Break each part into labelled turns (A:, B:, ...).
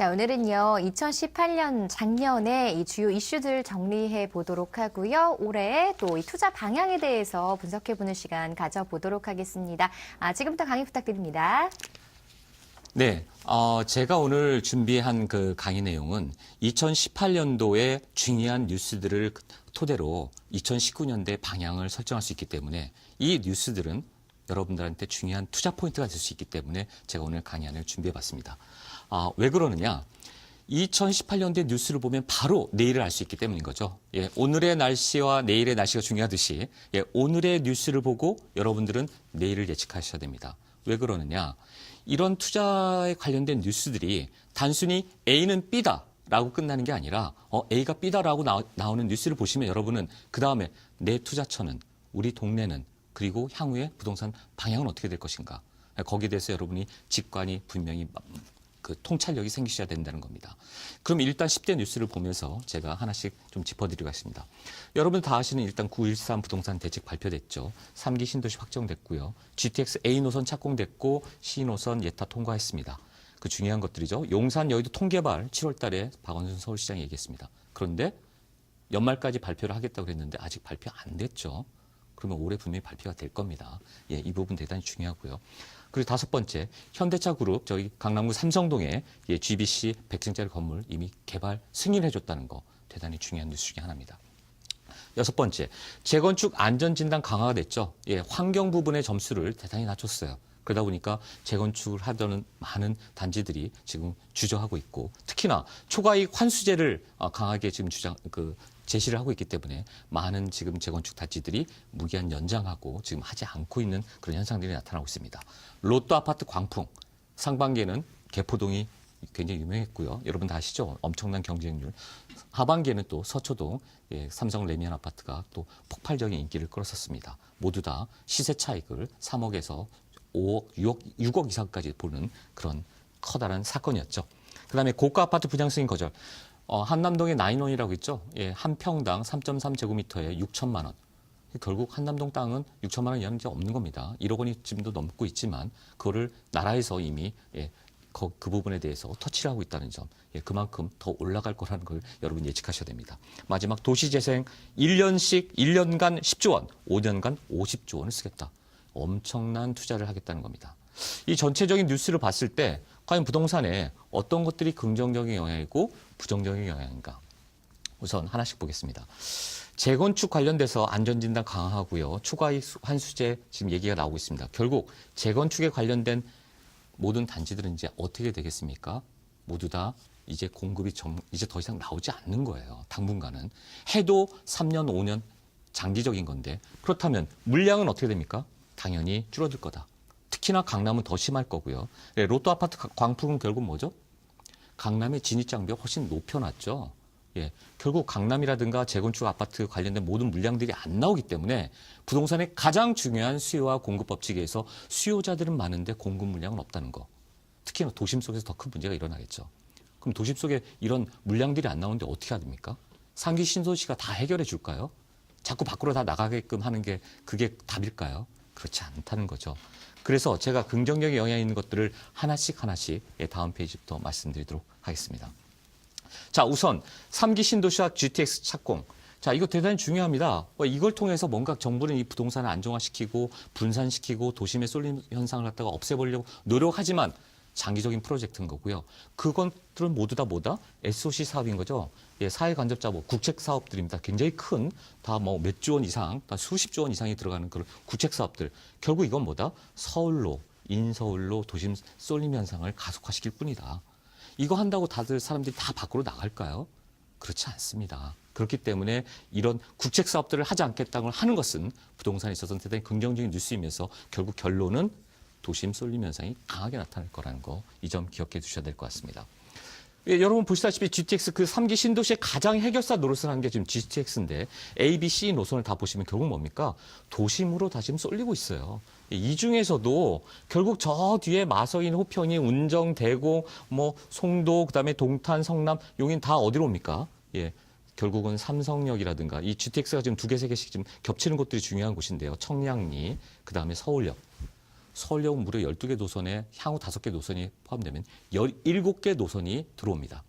A: 자, 오늘은요, 2018년 작년에 이 주요 이슈들 정리해 보도록 하고요. 올해 또 이 투자 방향에 대해서 분석해 보는 시간 가져보도록 하겠습니다. 아, 지금부터 강의 부탁드립니다.
B: 네, 어, 제가 오늘 준비한 그 강의 내용은 2018년도의 중요한 뉴스들을 토대로 2019년대 방향을 설정할 수 있기 때문에 이 뉴스들은 여러분들한테 중요한 투자 포인트가 될 수 있기 때문에 제가 오늘 강의안을 준비해 봤습니다. 아, 왜 그러느냐? 2018년대 뉴스를 보면 바로 내일을 알 수 있기 때문인 거죠. 예, 오늘의 날씨와 내일의 날씨가 중요하듯이 예, 오늘의 뉴스를 보고 여러분들은 내일을 예측하셔야 됩니다. 왜 그러느냐? 이런 투자에 관련된 뉴스들이 단순히 A는 B다. 라고 끝나는 게 아니라 어, A가 B다라고 나, 나오는 뉴스를 보시면 여러분은 그 다음에 내 투자처는 우리 동네는 그리고 향후에 부동산 방향은 어떻게 될 것인가 거기에 대해서 여러분이 직관이 분명히 그 통찰력이 생기셔야 된다는 겁니다. 그럼 일단 10대 뉴스를 보면서 제가 하나씩 좀 짚어드리겠습니다. 여러분 다 아시는 일단 913 부동산 대책 발표됐죠. 3기 신도시 확정됐고요. GTX A 노선 착공됐고 C 노선 예타 통과했습니다. 그 중요한 것들이죠. 용산 여의도 통개발 7월 달에 박원순 서울시장이 얘기했습니다. 그런데 연말까지 발표를 하겠다고 그랬는데 아직 발표 안 됐죠. 그러면 올해 분명히 발표가 될 겁니다. 예, 이 부분 대단히 중요하고요. 그리고 다섯 번째, 현대차 그룹 저희 강남구 삼성동에 예, GBC 100층짜리 건물 이미 개발 승인해 줬다는 거 대단히 중요한 뉴스 중에 하나입니다. 여섯 번째, 재건축 안전 진단 강화가 됐죠. 예, 환경 부분의 점수를 대단히 낮췄어요. 그러다 보니까 재건축을 하려는 많은 단지들이 지금 주저하고 있고 특히나 초과이익 환수제를 어, 강하게 지금 주장 그 제시를 하고 있기 때문에 많은 지금 재건축 단지들이 무기한 연장하고 지금 하지 않고 있는 그런 현상들이 나타나고 있습니다. 로또 아파트 광풍 상반기에는 개포동이 굉장히 유명했고요. 여러분 다 아시죠? 엄청난 경쟁률. 하반기에는 또 서초동 예, 삼성 레미안 아파트가 또 폭발적인 인기를 끌었었습니다. 모두 다 시세 차익을 3억에서 5억, 6억, 6억 이상까지 보는 그런 커다란 사건이었죠. 그다음에 고가 아파트 분양 승인 거절. 어, 한남동의 나인원이라고 있죠. 예, 한 평당 3.3제곱미터에 6천만 원. 결국 한남동 땅은 6천만 원 이하는 없는 겁니다. 1억 원이 지금도 넘고 있지만 그거를 나라에서 이미 예, 그, 그 부분에 대해서 터치를 하고 있다는 점, 예, 그만큼 더 올라갈 거라는 걸 여러분 예측하셔야 됩니다. 마지막 도시재생 1년씩 1년간 10조 원, 5년간 50조 원을 쓰겠다. 엄청난 투자를 하겠다는 겁니다. 이 전체적인 뉴스를 봤을 때 과연 부동산에 어떤 것들이 긍정적인 영향이고 부정적인 영향인가? 우선 하나씩 보겠습니다. 재건축 관련돼서 안전진단 강화하고요. 추가이익 환수제 지금 얘기가 나오고 있습니다. 결국 재건축에 관련된 모든 단지들은 이제 어떻게 되겠습니까? 모두 다 이제 공급이 정, 이제 더 이상 나오지 않는 거예요. 당분간은. 해도 3년, 5년 장기적인 건데 그렇다면 물량은 어떻게 됩니까? 당연히 줄어들 거다. 특히나 강남은 더 심할 거고요. 네, 로또 아파트 광풍은 결국 뭐죠? 강남의 진입 장벽 훨씬 높여놨죠. 예, 결국 강남이라든가 재건축 아파트 관련된 모든 물량들이 안 나오기 때문에 부동산의 가장 중요한 수요와 공급 법칙에서 수요자들은 많은데 공급 물량은 없다는 거. 특히나 도심 속에서 더 큰 문제가 일어나겠죠. 그럼 도심 속에 이런 물량들이 안 나오는데 어떻게 해야 됩니까? 상기 신도시가 다 해결해 줄까요? 자꾸 밖으로 다 나가게끔 하는 게 그게 답일까요? 그렇지 않다는 거죠. 그래서 제가 긍정적인 영향이 있는 것들을 하나씩 하나씩 예, 다음 페이지부터 말씀드리도록 하겠습니다. 자, 우선 3기 신도시와 GTX 착공. 자, 이거 대단히 중요합니다. 뭐 이걸 통해서 뭔가 정부는 이 부동산을 안정화시키고 분산시키고 도심의 쏠림 현상을 갖다가 없애보려고 노력하지만 장기적인 프로젝트인 거고요. 그것들은 모두 다 뭐다? SOC 사업인 거죠. 예, 사회 간접자본 뭐 국책 사업들입니다. 굉장히 큰 다 뭐 몇 조 원 이상, 다 수십 조 원 이상이 들어가는 그런 국책 사업들. 결국 이건 뭐다? 서울로 인서울로 도심 쏠림 현상을 가속화시킬 뿐이다. 이거 한다고 다들 사람들이 다 밖으로 나갈까요? 그렇지 않습니다. 그렇기 때문에 이런 국책 사업들을 하지 않겠다고 하는 것은 부동산에 있어서는 대단히 긍정적인 뉴스이면서 결국 결론은 도심 쏠림 현상이 강하게 나타날 거라는 거 이 점 기억해 두셔야 될 것 같습니다. 예, 여러분 보시다시피 GTX 그 3기 신도시의 가장 해결사 노릇을 한 게 지금 GTX인데 A, B, C 노선을 다 보시면 결국 뭡니까? 도심으로 다 지금 쏠리고 있어요. 예, 이 중에서도 결국 저 뒤에 마서인, 호평이, 운정, 대고, 뭐 송도, 그다음에 동탄, 성남, 용인 다 어디로 옵니까? 예. 결국은 삼성역이라든가 이 GTX가 지금 두 개, 세 개씩 지금 겹치는 곳들이 중요한 곳인데요. 청량리, 그다음에 서울역. 서울역 무려 12개 노선에 향후 5개 노선이 포함되면 17개 노선이 들어옵니다.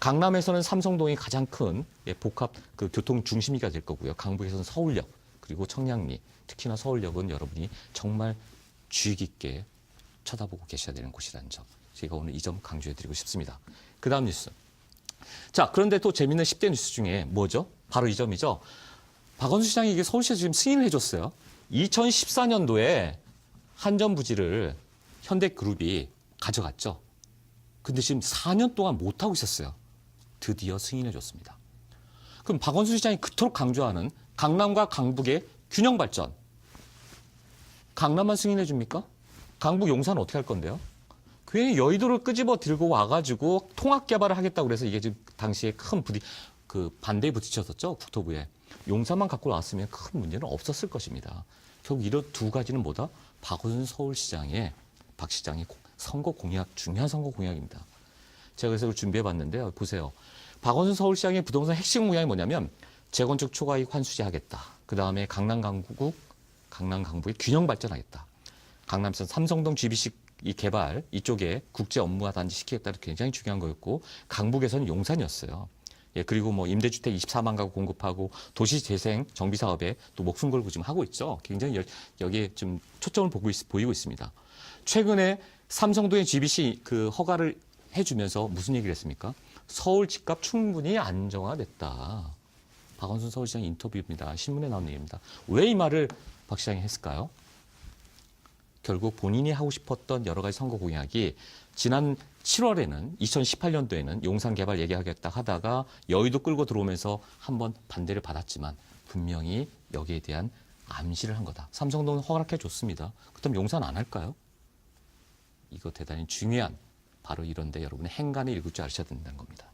B: 강남에서는 삼성동이 가장 큰 예, 복합 그 교통 중심지가 될 거고요. 강북에서는 서울역 그리고 청량리 특히나 서울역은 여러분이 정말 주의 깊게 쳐다보고 계셔야 되는 곳이라는 점. 제가 오늘 이 점 강조해드리고 싶습니다. 그 다음 뉴스. 자, 그런데 또 재밌는 10대 뉴스 중에 뭐죠? 바로 이 점이죠. 박원순 시장이 이게 서울시에서 지금 승인을 해줬어요. 2014년도에 한전 부지를 현대그룹이 가져갔죠. 근데 지금 4년 동안 못하고 있었어요. 드디어 승인해 줬습니다. 그럼 박원순 시장이 그토록 강조하는 강남과 강북의 균형 발전. 강남만 승인해 줍니까? 강북 용산은 어떻게 할 건데요? 괜히 여의도를 끄집어 들고 와가지고 통합 개발을 하겠다고 그래서 이게 지금 당시에 큰 부디 그 반대에 부딪혔었죠 국토부에 용산만 갖고 나왔으면 큰 문제는 없었을 것입니다. 결국 이런 두 가지는 뭐다? 박원순 서울시장의 박 시장의 고- 선거 공약 중요한 선거 공약입니다. 제가 그래서 이걸 준비해 봤는데요. 보세요. 박원순 서울시장의 부동산 핵심 공약이 뭐냐면 재건축 초과이익 환수제하겠다. 그 다음에 강남 강북 강남 강북의 균형 발전하겠다. 강남선 삼성동 GBC 이 개발 이쪽에 국제 업무화 단지 시키겠다는 굉장히 중요한 거였고 강북에서는 용산이었어요. 예, 그리고 뭐 임대주택 24만 가구 공급하고 도시 재생 정비 사업에 또 목숨 걸고 지금 하고 있죠. 굉장히 여, 여기에 좀 초점을 보고 있, 보이고 있습니다. 최근에 삼성동의 GBC 그 허가를 해주면서 무슨 얘기를 했습니까? 서울 집값 충분히 안정화됐다. 박원순 서울시장 인터뷰입니다. 신문에 나온 얘기입니다. 왜 이 말을 박 시장이 했을까요? 결국 본인이 하고 싶었던 여러 가지 선거 공약이 지난 7월에는 2018년도에는 용산 개발 얘기하겠다 하다가 여의도 끌고 들어오면서 한번 반대를 받았지만 분명히 여기에 대한 암시를 한 거다. 삼성동은 허락해 줬습니다. 그렇다면 용산 안 할까요? 이거 대단히 중요한 바로 이런데 여러분의 행간을 읽을 줄 아셔야 된다는 겁니다.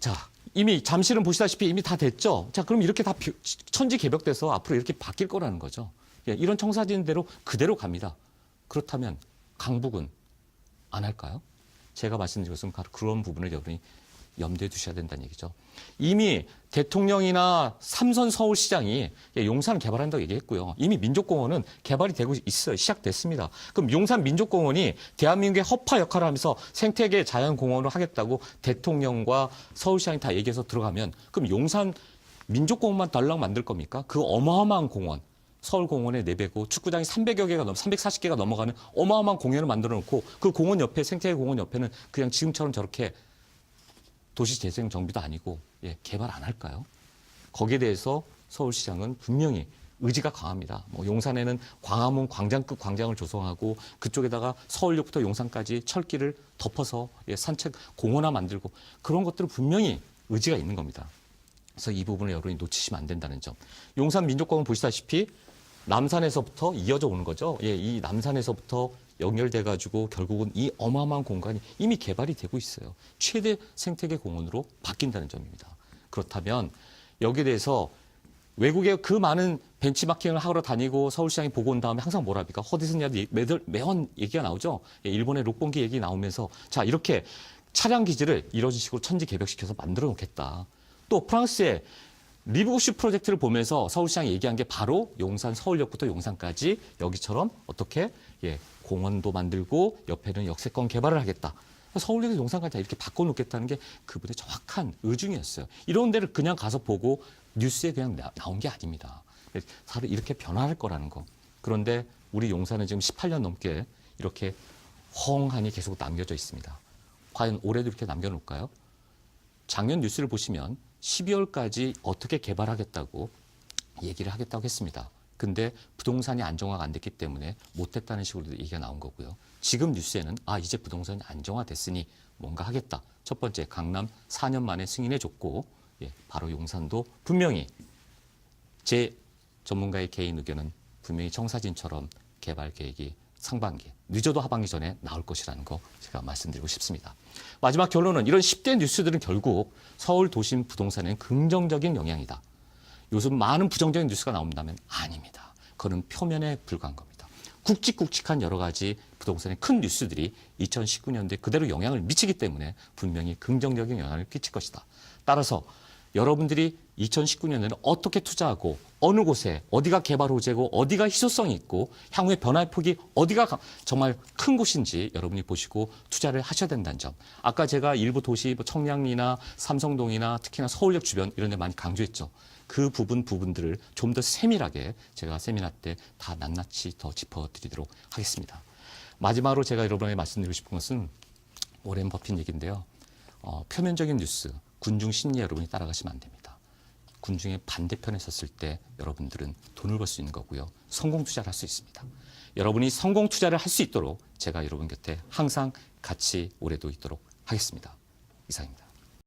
B: 자, 이미 잠실은 보시다시피 이미 다 됐죠. 자, 그럼 이렇게 다 비- 천지 개벽돼서 앞으로 이렇게 바뀔 거라는 거죠. 예, 이런 청사진대로 그대로 갑니다. 그렇다면 강북은 안 할까요? 제가 말씀드린 것은 바로 그런 부분을 여러분이 염두에 두셔야 된다는 얘기죠. 이미 대통령이나 삼선 서울시장이 예, 용산 개발한다고 얘기했고요. 이미 민족공원은 개발이 되고 있어요. 시작됐습니다. 그럼 용산 민족공원이 대한민국의 허파 역할을 하면서 생태계 자연공원을 하겠다고 대통령과 서울시장이 다 얘기해서 들어가면 그럼 용산 민족공원만 달랑 만들 겁니까? 그 어마어마한 공원. 서울공원에 내배고 축구장이 300여 개가 넘, 340개가 넘어가는 어마어마한 공연을 만들어 놓고 그 공원 옆에 생태계 공원 옆에는 그냥 지금처럼 저렇게 도시 재생 정비도 아니고 예, 개발 안 할까요? 거기에 대해서 서울시장은 분명히 의지가 강합니다. 뭐 용산에는 광화문 광장급 광장을 조성하고 그쪽에다가 서울역부터 용산까지 철길을 덮어서 예, 산책 공원화 만들고 그런 것들은 분명히 의지가 있는 겁니다. 그래서 이 부분을 여러분이 놓치시면 안 된다는 점. 용산 민족공원 보시다시피 남산에서부터 이어져 오는 거죠. 예, 이 남산에서부터 연결돼 가지고 결국은 이 어마어마한 공간이 이미 개발이 되고 있어요. 최대 생태계 공원으로 바뀐다는 점입니다. 그렇다면 여기에 대해서 외국의 그 많은 벤치마킹을 하러 다니고 서울시장이 보고 온 다음에 항상 뭐라 합니까? 허디슨야도 매들, 매번 얘기가 나오죠. 예, 일본의 록봉기 얘기 나오면서 자 이렇게 차량 기지를 이런 식으로 천지 개벽시켜서 만들어 놓겠다. 또 프랑스의 리브구슈 프로젝트를 보면서 서울시장이 얘기한 게 바로 용산 서울역부터 용산까지 여기처럼 어떻게 예, 공원도 만들고 옆에는 역세권 개발을 하겠다. 서울역에서 용산까지 다 이렇게 바꿔놓겠다는 게 그분의 정확한 의중이었어요. 이런 데를 그냥 가서 보고 뉴스에 그냥 나, 나온 게 아닙니다. 바로 이렇게 변화할 거라는 거. 그런데 우리 용산은 지금 18년 넘게 이렇게 헝하니 계속 남겨져 있습니다. 과연 올해도 이렇게 남겨놓을까요? 작년 뉴스를 보시면 12월까지 어떻게 개발하겠다고 얘기를 하겠다고 했습니다. 근데 부동산이 안정화가 안 됐기 때문에 못했다는 식으로 얘기가 나온 거고요. 지금 뉴스에는 아 이제 부동산이 안정화됐으니 뭔가 하겠다. 첫 번째 강남 4년 만에 승인해 줬고 예, 바로 용산도 분명히 제 전문가의 개인 의견은 분명히 청사진처럼 개발 계획이 상반기, 늦어도 하반기 전에 나올 것이라는 거 제가 말씀드리고 싶습니다. 마지막 결론은 이런 10대 뉴스들은 결국 서울 도심 부동산에는 긍정적인 영향이다. 요즘 많은 부정적인 뉴스가 나온다면 아닙니다. 그거는 표면에 불과한 겁니다. 굵직굵직한 여러 가지 부동산의 큰 뉴스들이 2019년도에 그대로 영향을 미치기 때문에 분명히 긍정적인 영향을 끼칠 것이다. 따라서 여러분들이 2019년에는 어떻게 투자하고 어느 곳에 어디가 개발 호재고 어디가 희소성이 있고 향후의 변화의 폭이 어디가 가- 정말 큰 곳인지 여러분이 보시고 투자를 하셔야 된다는 점. 아까 제가 일부 도시 뭐 청량리나 삼성동이나 특히나 서울역 주변 이런 데 많이 강조했죠. 그 부분 부분들을 좀 더 세밀하게 제가 세미나 때 다 낱낱이 더 짚어드리도록 하겠습니다. 마지막으로 제가 여러분에게 말씀드리고 싶은 것은 오렌 버핏 얘기인데요. 어, 표면적인 뉴스, 군중 심리 여러분이 따라가시면 안 됩니다. 군중의 반대편에 섰을 때 여러분들은 돈을 벌 수 있는 거고요. 성공 투자를 할 수 있습니다. 여러분이 성공 투자를 할 수 있도록 제가 여러분 곁에 항상 같이 올해도 있도록 하겠습니다. 이상입니다.